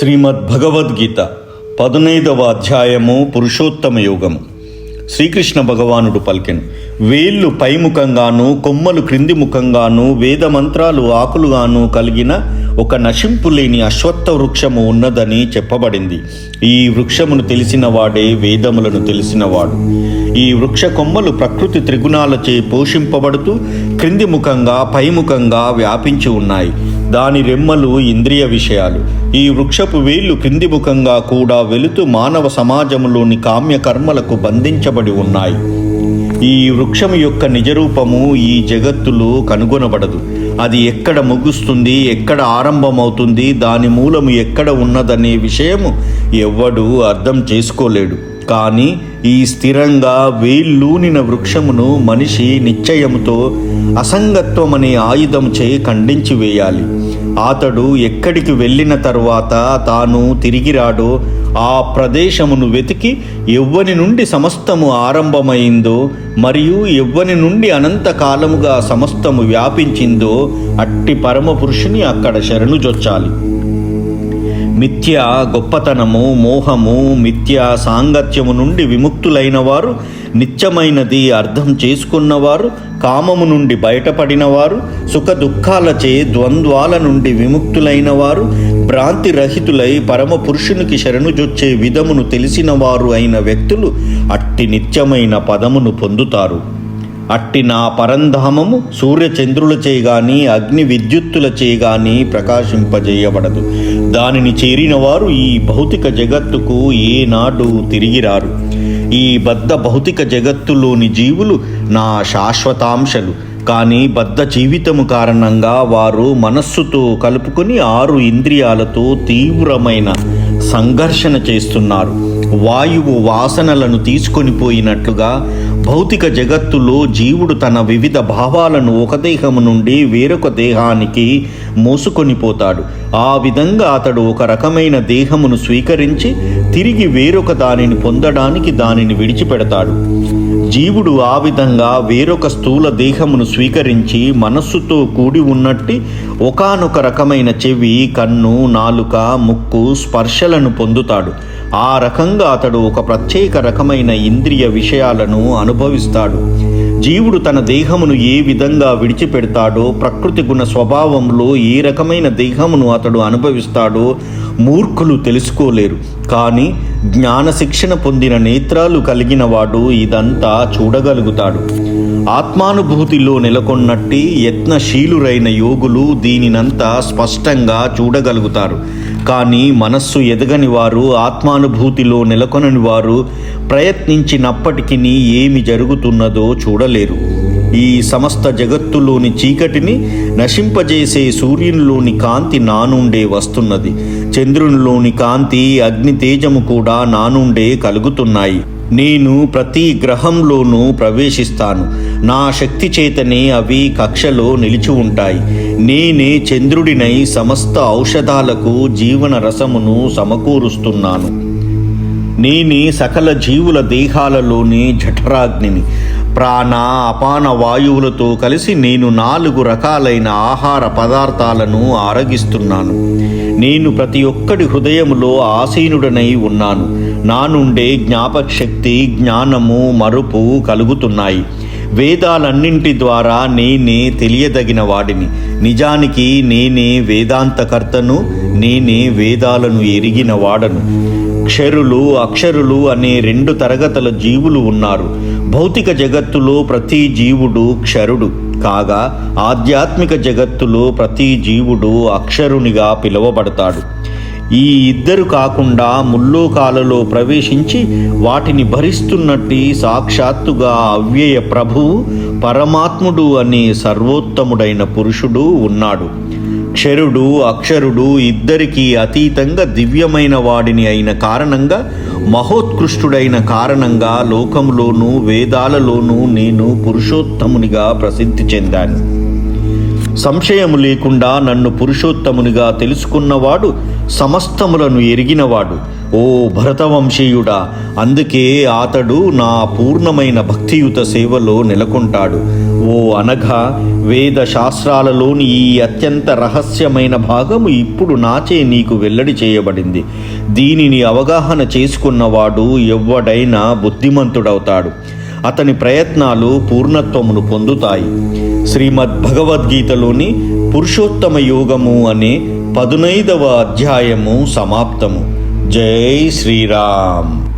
శ్రీమద్ భగవద్గీత పదునైదవ అధ్యాయము పురుషోత్తమ యోగము. శ్రీకృష్ణ భగవానుడు పలికెను వేళ్ళు పైముఖంగాను కొమ్మలు క్రింది ముఖంగాను వేద మంత్రాలు ఆకులుగాను కలిగిన ఒక నశింపు లేని అశ్వత్థ వృక్షము ఉన్నదని చెప్పబడింది. ఈ వృక్షమును తెలిసిన వాడే వేదములను తెలిసినవాడు ఈ వృక్ష కొమ్మలు ప్రకృతి త్రిగుణాలచే పోషింపబడుతూ క్రింది ముఖంగా పైముఖంగా వ్యాపించి ఉన్నాయి. దాని రెమ్మలు ఇంద్రియ విషయాలు. ఈ వృక్షపు వేళ్ళు క్రింది ముఖంగా కూడా వెలుతు మానవ సమాజంలోని కామ్యకర్మలకు బంధించబడి ఉన్నాయి. ఈ వృక్షము యొక్క నిజరూపము ఈ జగత్తులో కనుగొనబడదు. అది ఎక్కడ ముగుస్తుంది ఎక్కడ ఆరంభమవుతుంది దాని మూలము ఎక్కడ ఉన్నదనే విషయము ఎవ్వడూ అర్థం చేసుకోలేడు. కానీ ఈ స్థిరంగా వేళ్ళూనిన వృక్షమును మనిషి నిశ్చయముతో అసంగత్వం అనే ఆయుధంచే ఖండించి వేయాలి. అతడు ఎక్కడికి వెళ్ళిన తరువాత తాను తిరిగి రాడో. ఆ ప్రదేశమును వెతికి ఎవ్వని నుండి సమస్తము ఆరంభమైందో మరియు ఎవ్వని నుండి అనంతకాలముగా సమస్తము వ్యాపించిందో అట్టి పరమ పురుషుని అక్కడ శరణు జొచ్చాలి మిథ్య గొప్పతనము మోహము మిథ్య సాంగత్యము నుండి విముక్తులైన వారు నిత్యమైనది అర్థం చేసుకున్నవారు కామము నుండి బయటపడినవారు సుఖ దుఃఖాలచే ద్వంద్వాల నుండి విముక్తులైన వారు భ్రాంతి రహితులై పరమ పురుషునికి శరణుజొచ్చే విధమును తెలిసినవారు అయిన వ్యక్తులు అట్టి నిత్యమైన పదమును పొందుతారు. అట్టి నా పరంధామము సూర్యచంద్రులచే గాని అగ్ని విద్యుత్తులచే గాని ప్రకాశింపజేయబడదు. దానిని చేరిన వారు ఈ భౌతిక జగత్తుకు ఏనాడు తిరిగిరారు. ఈ బద్ధ భౌతిక జగత్తులోని జీవులు నా శాశ్వతాంశలు. కానీ బద్ధ జీవితము కారణంగా వారు మనస్సుతో కలుపుకొని ఆరు ఇంద్రియాలతో తీవ్రమైన సంఘర్షణ చేస్తున్నారు. వాయువు వాసనలను తీసుకొని పోయినట్లుగా భౌతిక జగత్తులో జీవుడు తన వివిధ భావాలను ఒక దేహము నుండి వేరొక దేహానికి మోసుకొని పోతాడు. ఆ విధంగా అతడు ఒక రకమైన దేహమును స్వీకరించి తిరిగి వేరొక దానిని పొందడానికి దానిని విడిచిపెడతాడు. జీవుడు ఆ విధంగా వేరొక స్థూల దేహమును స్వీకరించి మనస్సుతో కూడి ఉన్నట్టి ఒకానొక రకమైన చెవి కన్ను నాలుక ముక్కు స్పర్శలను పొందుతాడు. ఆ రకంగా అతడు ఒక ప్రత్యేక రకమైన ఇంద్రియ విషయాలను అనుభవిస్తాడు. జీవుడు తన దేహమును ఏ విధంగా విడిచిపెడతాడో ప్రకృతి గుణ స్వభావంలో ఏ రకమైన దేహమును అతడు అనుభవిస్తాడో మూర్ఖులు తెలుసుకోలేరు. కానీ జ్ఞాన శిక్షణ పొందిన నేత్రాలు కలిగిన వాడు ఇదంతా చూడగలుగుతాడు. ఆత్మానుభూతిలో నెలకొన్నట్టి యత్నశీలురైన యోగులు దీనినంతా స్పష్టంగా చూడగలుగుతారు. కానీ మనస్సు ఎదగని వారు ఆత్మానుభూతిలో నెలకొనని వారు ప్రయత్నించినప్పటికీ ఏమి జరుగుతున్నదో చూడలేరు. ఈ సమస్త జగత్తులోని చీకటిని నశింపజేసే సూర్యునిలోని కాంతి నా నుండే వస్తున్నది. చంద్రునిలోని కాంతి అగ్ని తేజము కూడా నా నుండే కలుగుతున్నాయి. నేను ప్రతి గ్రహంలోనూ ప్రవేశిస్తాను. నా శక్తి చేతనే అవి కక్షలో నిలిచి ఉంటాయి. నేనే చంద్రుడినై సమస్త ఔషధాలకు జీవన రసమును సమకూరుస్తున్నాను. నేనే సకల జీవుల దేహాలలోని జఠరాగ్నిని ప్రాణ అపాన వాయువులతో కలిసి నేను నాలుగు రకాలైన ఆహార పదార్థాలను ఆరగిస్తున్నాను. నేను ప్రతి ఒక్కడి హృదయములో ఆసీనుడనై ఉన్నాను. నా నుండే జ్ఞాపక శక్తి జ్ఞానము మరుపు కలుగుతున్నాయి. వేదాలన్నింటి ద్వారా నేనే తెలియదగిన వాడిని. నిజానికి నేనే వేదాంతకర్తను నేనే వేదాలను ఎరిగిన వాడను. క్షరులు అక్షరులు అనే రెండు తరగతుల జీవులు ఉన్నారు. భౌతిక జగత్తులో ప్రతి జీవుడు క్షరుడు. కాగా ఆధ్యాత్మిక జగత్తులో ప్రతి జీవుడు అక్షరునిగా పిలువబడతాడు. ఈ ఇద్దరు కాకుండా ముల్లోకాలలో ప్రవేశించి వాటిని భరిస్తున్నట్టి సాక్షాత్తుగా అవ్యయ ప్రభువు పరమాత్ముడు అనే సర్వోత్తముడైన పురుషుడు ఉన్నాడు. క్షరుడు అక్షరుడు ఇద్దరికీ అతీతంగా దివ్యమైన వాడిని అయిన కారణంగా మహోత్కృష్టుడైన కారణంగా లోకంలోనూ వేదాలలోనూ నేను పురుషోత్తమునిగా ప్రసిద్ధి చెందాను. సంశయము లేకుండా నన్ను పురుషోత్తమునిగా తెలుసుకున్నవాడు సమస్తములను ఎరిగినవాడు. ఓ భరతవంశీయుడా అందుకే అతడు నా పూర్ణమైన భక్తియుత సేవలో నెలకొంటాడు. ఓ అనగా వేద శాస్త్రాలలోని ఈ అత్యంత రహస్యమైన భాగము ఇప్పుడు నాచే నీకు వెల్లడి చేయబడింది. దీనిని అవగాహన చేసుకున్నవాడు ఎవ్వడైనా బుద్ధిమంతుడవుతాడు. అతని ప్రయత్నాలు పూర్ణత్వమును పొందుతాయి. శ్రీమద్ భగవద్గీతలోని పురుషోత్తమ యోగము అనే పదునైదవ అధ్యాయము సమాప్తము. జై శ్రీరామ్.